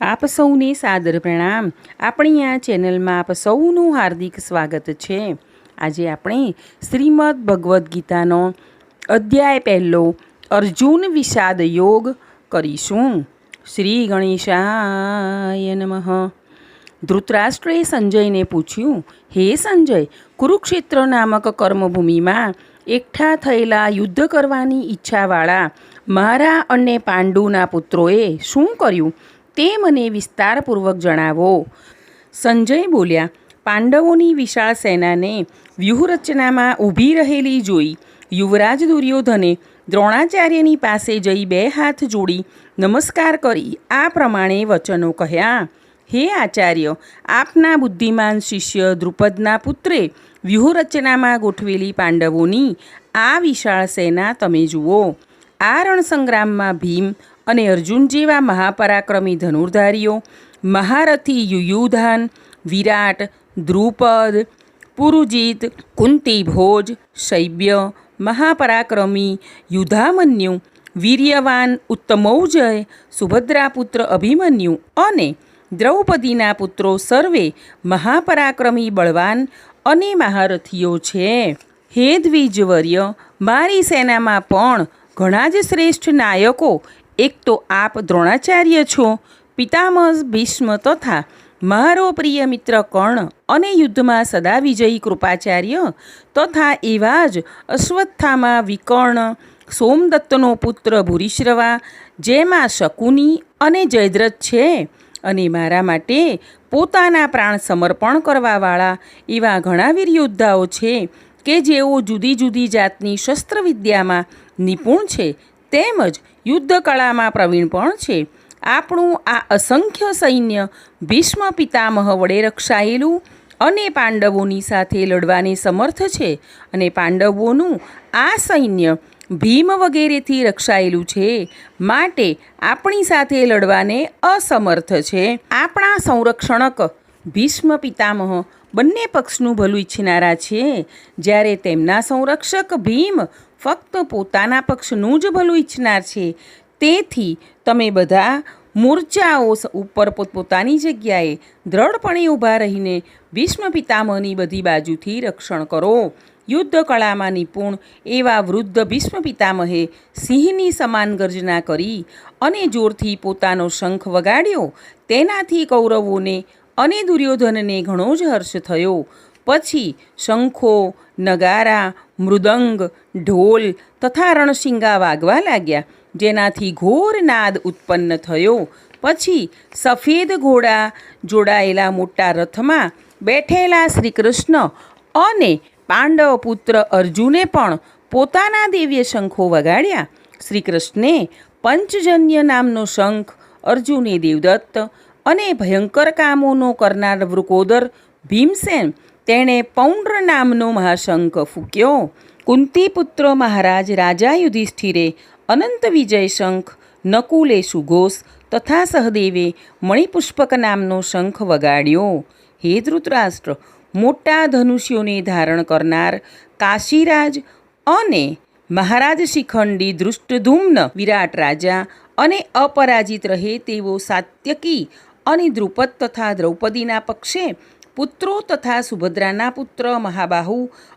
આપ સૌને સાદર પ્રણામ. આપણી આ ચેનલમાં આપ સૌનું હાર્દિક સ્વાગત છે. આજે આપણે શ્રીમદ ભગવદ્ ગીતાનો અધ્યાય પહેલો અર્જુન વિષાદ યોગ કરીશું. શ્રી ગણેશાય નમઃ. ધૃતરાષ્ટ્રએ સંજયને પૂછ્યું, હે સંજય, કુરુક્ષેત્ર નામક કર્મભૂમિમાં એકઠા થયેલા યુદ્ધ કરવાની ઈચ્છાવાળા મારા અને પાંડુના પુત્રોએ શું કર્યું? તે મને વિસ્તારપૂર્વક જણાવો. સંજય બોલ્યા, પાંડવોની વિશાળ સેનાને વ્યૂહરચનામાં ઊભી રહેલી જોઈ યુવરાજ દુર્યોધને દ્રોણાચાર્યની પાસે જઈ બે હાથ જોડી નમસ્કાર કરી આ પ્રમાણે વચનો કહ્યા, હે આચાર્ય, આપના બુદ્ધિમાન શિષ્ય દ્રુપદના પુત્રે વ્યૂહરચનામાં ગોઠવેલી પાંડવોની આ વિશાળ સેના તમે જુઓ. આ રણસંગ્રામમાં ભીમ અને અર્જુન જેવા મહાપરાક્રમી ધનુર્ધારીઓ, મહારથી યુયુધાન, વિરાટ, દ્રુપદ, પુરુજીત, કુંતી ભોજ, શૈબ્ય, મહાપરાક્રમી યુધામન્યુ વીર્યવાન ઉત્તમૌજય, સુભદ્રાપુત્ર અભિમન્યુ અને દ્રૌપદીના પુત્રો સર્વે મહાપરાક્રમી બળવાન અને મહારથીઓ છે. હે દ્વિજવર્ય, મારી સેનામાં પણ ઘણા જ શ્રેષ્ઠ નાયકો એક તો આપ દ્રોણાચાર્ય છો, પિતામહ ભીષ્મ તથા મારો પ્રિય મિત્ર કર્ણ અને યુદ્ધમાં સદા વિજયી કૃપાચાર્ય તથા એવા જ અશ્વત્થામાં વિકર્ણ, સોમદત્તનો પુત્ર ભૂરીશ્રવા, જેમાં શકુની અને જયદ્રથ છે અને મારા માટે પોતાના પ્રાણ સમર્પણ કરવાવાળા એવા ઘણા વીર યોદ્ધાઓ છે કે જેઓ જુદી જુદી જાતની શસ્ત્રવિદ્યામાં નિપુણ છે, તેમજ યુદ્ધ કળામાં પ્રવીણ પણ છે. આપણું આ અસંખ્ય સૈન્ય ભીષ્મ પિતામહ વડે રક્ષાયેલું અને પાંડવોની સાથે લડવાને સમર્થ છે અને પાંડવોનું આ સૈન્ય ભીમ વગેરેથી રક્ષાયેલું છે માટે આપણી સાથે લડવાને અસમર્થ છે. આપણા સંરક્ષણક ભીષ્મ પિતામહ બંને પક્ષનું ભલું ઈચ્છનારા છે. જ્યારે તેમના સંરક્ષક ભીમ ફક્ત પોતાના પક્ષનું જ ભલું ઈચ્છનાર છે. તેથી તમે બધા મોરચાઓ ઉપર પોતપોતાની જગ્યાએ દ્રઢપણે ઊભા રહીને ભીષ્મ પિતામહની બધી બાજુથી રક્ષણ કરો. યુદ્ધ કળામાં નિપુણ એવા વૃદ્ધ ભીષ્મ પિતામહે સિંહની સમાન ગર્જના કરી અને જોરથી પોતાનો શંખ વગાડ્યો. તેનાથી કૌરવોને અને દુર્યોધનને ઘણો જ હર્ષ થયો. પછી શંખો, નગારા, મૃદંગ, ઢોલ તથા રણશિંગા વાગવા લાગ્યા, જેનાથી ઘોર નાદ ઉત્પન્ન થયો. પછી સફેદ ઘોડા જોડાયેલા મોટા રથમાં બેઠેલા શ્રીકૃષ્ણ અને પાંડવ પુત્ર અર્જુને પણ પોતાના દિવ્ય શંખો વગાડ્યા. શ્રીકૃષ્ણે પંચજન્ય નામનો શંખ અર્જુને દેવદત્ત અને ભયંકર કામોનો કરનાર વૃકોદર ભીમસેન તેણે પૌંડ્ર નામનો મહાશંખ ફૂક્યો. કુંતીપુત્ર મહારાજ રાજા યુધિષ્ઠિરે અનંત વિજય શંખ, નકુલે સુઘોષ તથા સહદેવે મણિપુષ્પક નામનો શંખ વગાડ્યો. હે ધૃતરાષ્ટ્ર, મોટા ધનુષ્યોને ધારણ કરનાર કાશીરાજ અને મહારાજ શિખંડી દૃષ્ટધૂમ્ન વિરાટ રાજા અને અપરાજિત રહે તેવો સાત્યકી અને દ્રુપદ તથા દ્રૌપદીના પક્ષે પુત્રો તથા સુભદ્રાના પુત્ર મહાબાહુ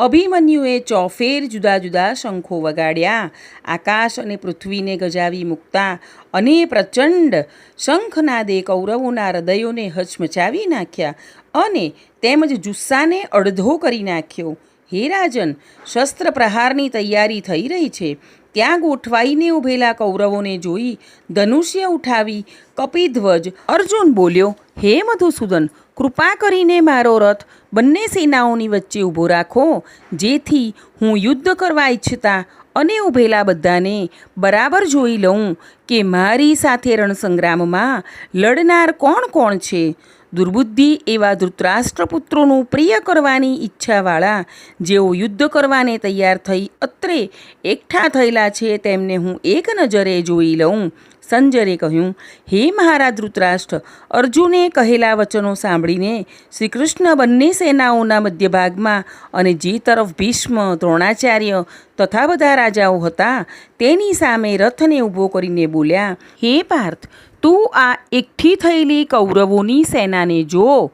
અભિમન્યુએ ચોફેર જુદા જુદા શંખો વગાડ્યા. આકાશ અને પૃથ્વીને ગજાવી મૂકતા અને પ્રચંડ શંખનાદે કૌરવોના હૃદયોને હચમચાવી નાખ્યા અને તેમજ જુસ્સાને અડધો કરી નાખ્યો. હે રાજન શસ્ત્ર પ્રહારની તૈયારી થઈ રહી છે. ત્યાં ગોઠવાઈને ઊભેલા કૌરવોને જોઈ ધનુષ્ય ઉઠાવી કપિધ્વજ અર્જુન બોલ્યો, હે મધુસૂદન, કૃપા કરીને મારો રથ બંને સેનાઓની વચ્ચે ઊભો રાખો, જેથી હું યુદ્ધ કરવા ઈચ્છતા અને ઊભેલા બધાને બરાબર જોઈ લઉં કે મારી સાથે રણસંગ્રામમાં લડનાર કોણ કોણ છે. દુર્બુદ્ધિ એવા ધૃતરાષ્ટ્રપુત્રોનું પ્રિય કરવાની ઈચ્છાવાળા, જેઓ યુદ્ધ કરવાને તૈયાર થઈ અત્રે એકઠા થયેલા છે તેમને હું એક નજરે જોઈ લઉં. સંજરે કહ્યું, હે મહારાજ ધૃતરાષ્ટ્ર, અર્જુને કહેલા વચનો સાંભળીને શ્રીકૃષ્ણ બંને સેનાઓના મધ્યભાગમાં અને જે તરફ ભીષ્મ, દ્રોણાચાર્ય તથા બધા રાજાઓ હતા, તેની સામે રથને ઊભો કરીને બોલ્યા, હે પાર્થ તું આ એકઠી થયેલી કૌરવોની સેનાને જો.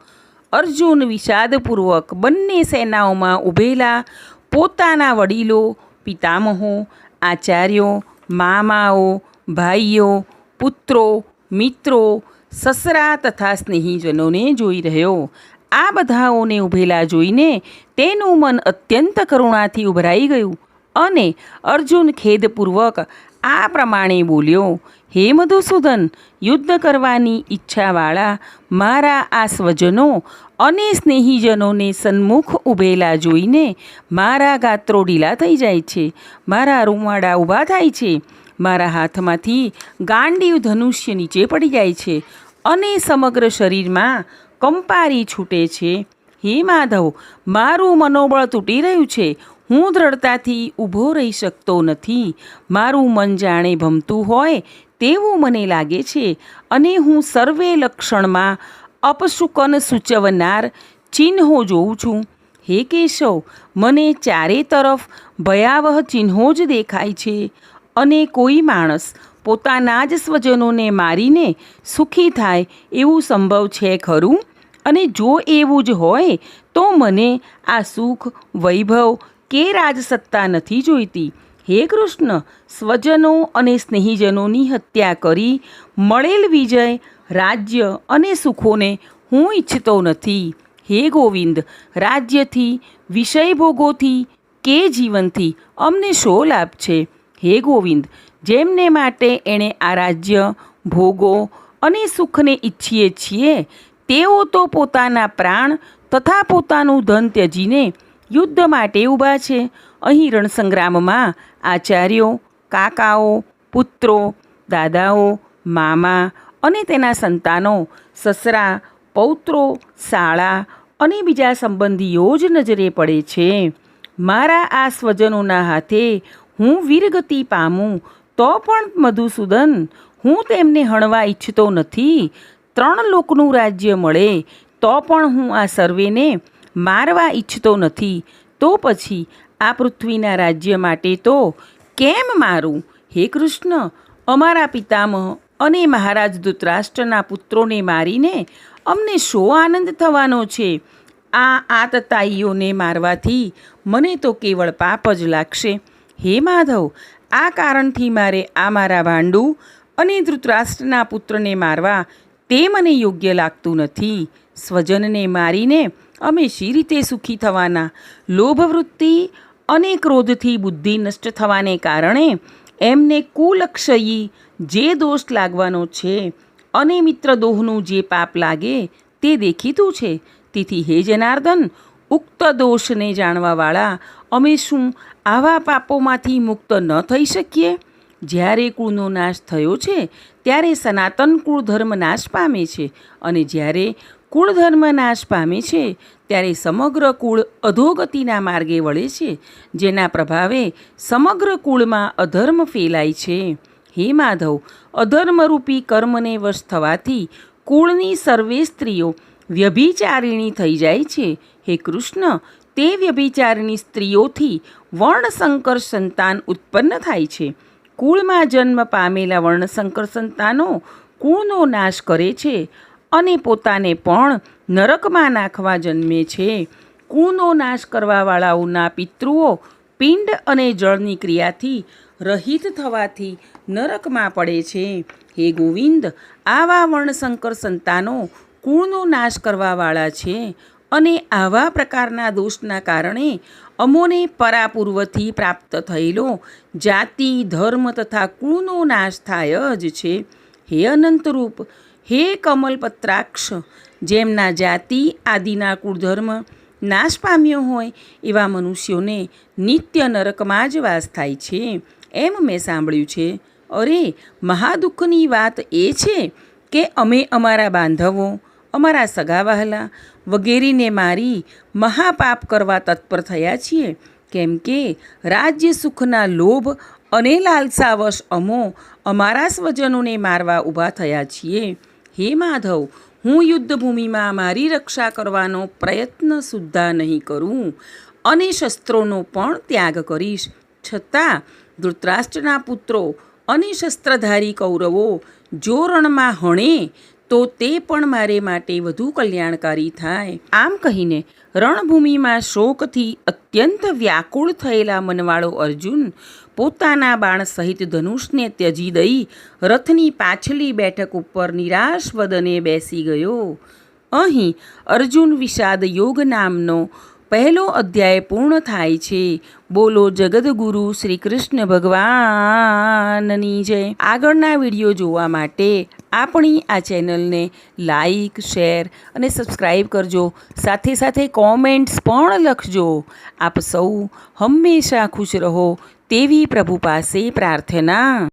અર્જુન વિષાદપૂર્વક બંને સેનાઓમાં ઊભેલા પોતાના વડીલો, પિતામહો, આચાર્યો, મામાઓ, ભાઈઓ, પુત્રો, મિત્રો, સસરા તથા સ્નેહીજનોને જોઈ રહ્યો. આ બધાઓને ઊભેલા જોઈને તેનું મન અત્યંત કરુણાથી ઉભરાઈ ગયું અને અર્જુન ખેદપૂર્વક આ પ્રમાણે બોલ્યો હે મધુસૂદન યુદ્ધ કરવાની ઈચ્છાવાળા મારા આ સ્વજનો અને સ્નેહીજનોને સન્મુખ ઊભેલા જોઈને મારા ગાત્રો ઢીલા થઈ જાય છે. મારા રૂંવાડા ઊભા થાય છે. મારા હાથમાંથી ગાંડીવ ધનુષ્ય નીચે પડી જાય છે અને સમગ્ર શરીરમાં કંપારી છૂટે છે. હે માધવ, મારું મનોબળ તૂટી રહ્યું છે. હું દ્રઢતાથી ઊભો રહી શકતો નથી. મારું મન જાણે ભમતું હોય તેવું મને લાગે છે અને હું સર્વે લક્ષણમાં અપશુકન સૂચવનાર ચિહ્નો જોઉં છું. હે કેશવ, મને ચારે તરફ ભયાવહ ચિહ્નો જ દેખાય છે અને કોઈ માણસ પોતાના જ સ્વજનોને મારીને સુખી થાય એવું સંભવ છે ખરું? અને જો એવું જ હોય, તો મને આ સુખ, વૈભવ કે રાજસત્તા નથી જોઈતી. હે કૃષ્ણ, સ્વજનો અને સ્નેહીજનોની હત્યા કરી, મળેલ વિજય, રાજ્ય અને સુખોને હું ઈચ્છતો નથી. હે ગોવિંદ, રાજ્યથી વિષય ભોગોથી કે જીવનથી અમને શો લાભ છે હે ગોવિંદ, જેમને માટે એણે આ રાજ્ય, ભોગો અને સુખને ઈચ્છીએ છીએ, તેઓ તો પોતાના પ્રાણ તથા પોતાનું ધન ત્યજીને યુદ્ધ માટે ઊભા છે. અહીં રણસંગ્રામમાં આચાર્યો, કાકાઓ, પુત્રો, દાદાઓ, મામા અને તેના સંતાનો, સસરા, પૌત્રો, શાળા અને બીજા સંબંધીઓ જ નજરે પડે છે. મારા આ સ્વજનોના હાથે હું વીરગતિ પામું, તો પણ મધુસૂદન, હું તેમને હણવા ઈચ્છતો નથી. ત્રણ લોકનું રાજ્ય મળે, તો પણ હું આ સર્વેને મારવા ઈચ્છતો નથી, તો પછી આ પૃથ્વીના રાજ્ય માટે તો કેમ મારું? હે કૃષ્ણ, અમારા પિતામહ અને મહારાજ ધૃતરાષ્ટ્રના પુત્રોને મારીને અમને શો આનંદ થવાનો છે? આ આતતાઈઓને મારવાથી મને તો કેવળ પાપ જ લાગશે. હે માધવ, આ કારણથી મારે આ મારા ભાંડુ અને ધૃતરાષ્ટ્રના પુત્રને મારવા તે મને યોગ્ય લાગતું નથી. સ્વજનને મારીને અમે શી રીતે સુખી થવાના? લોભવૃત્તિ અને ક્રોધથી બુદ્ધિ નષ્ટ થવાને કારણે એમને કુલક્ષયી જે દોષ લાગવાનો છે અને મિત્રદોહનું જે પાપ લાગે તે દેખીતું છે. તેથી હે જનાર્દન, ઉક્ત દોષને જાણવાવાળા અમે શું આવા પાપોમાંથી મુક્ત ન થઈ શકીએ? જ્યારે કુળનો નાશ થયો છે, ત્યારે સનાતન કુળ ધર્મ નાશ પામે છે અને જ્યારે કુળ ધર્મ નાશ પામે છે, ત્યારે સમગ્ર કુળ અધોગતિના માર્ગે વળે છે, જેના પ્રભાવે સમગ્ર કુળમાં અધર્મ ફેલાય છે. હે માધવ, અધર્મરૂપી કર્મને વશ થવાથી કુળની સર્વે સ્ત્રીઓ વ્યભિચારિણી થઈ જાય છે. હે કૃષ્ણ, તે વ્યભિચારિણી સ્ત્રીઓથી વર્ણશંકર સંતાન ઉત્પન્ન થાય છે. કુળમાં જન્મ પામેલા વર્ણશંકર સંતાનો કુળનો નાશ કરે છે. અને પોતાને પણ નરકમાં નાખવા જન્મે છે. કુળનો નાશ કરવાવાળાઓના પિતૃઓ પિંડ અને જળની ક્રિયાથી રહિત થવાથી નરકમાં પડે છે. હે ગોવિંદ, આવા વર્ણશંકર સંતાનો કુળનો નાશ કરવાવાળા છે અને આવા પ્રકારના દોષના કારણે અમોને પરાપૂર્વથી પ્રાપ્ત થયેલો જાતિ, ધર્મ તથા કુળનો નાશ થાય જ છે. હે અનંતરૂપ હે કમલપત્રાક્ષ, જેમના જાતિ, આદિના કુળધર્મ નાશ પામ્યો હોય એવા મનુષ્યોને નિત્ય નરકમાં જ વાસ થાય છે. એમ મેં સાંભળ્યું છે. અરે, મહાદુઃખની વાત એ છે કે અમે અમારા બાંધવો, અમારા સગા વહાલા વગેરેને મારી મહાપાપ કરવા તત્પર થયા છીએ. કેમ કે રાજ્ય સુખના લોભ અને લાલસાવશ અમો અમારા સ્વજનોને મારવા ઊભા થયા છીએ. હે માધવ, હું યુદ્ધભૂમિમાં મારી રક્ષા કરવાનો પ્રયત્ન સુદ્ધા નહીં કરું અને શસ્ત્રોનો પણ ત્યાગ કરીશ. છતાં ધૃતરાષ્ટ્રના પુત્રો અને શસ્ત્રધારી કૌરવો જો રણમાં હણે તો તે પણ મારે માટે વધુ કલ્યાણકારી થાય. આમ કહીને રણભૂમિમાં શોકથી અત્યંત વ્યાકુળ થયેલા મનવાળો અર્જુન પોતાના બાણ સહિત ધનુષને ત્યજી દઈ રથની પાછલી બેઠક ઉપર નિરાશ વદને બેસી ગયો. અહીં અર્જુન વિષાદ યોગ નામનો પહેલો અધ્યાય પૂર્ણ થાય છે. બોલો જગદગુરુ શ્રી કૃષ્ણ ભગવાનની જય. આગળના વીડિયો જોવા માટે આપણી આ ચેનલને લાઈક, શેર અને સબસ્ક્રાઈબ કરજો. સાથે સાથે કોમેન્ટ્સ પણ લખજો. આપ સૌ હંમેશા ખુશ રહો તેવી પ્રભુ પાસે પ્રાર્થના.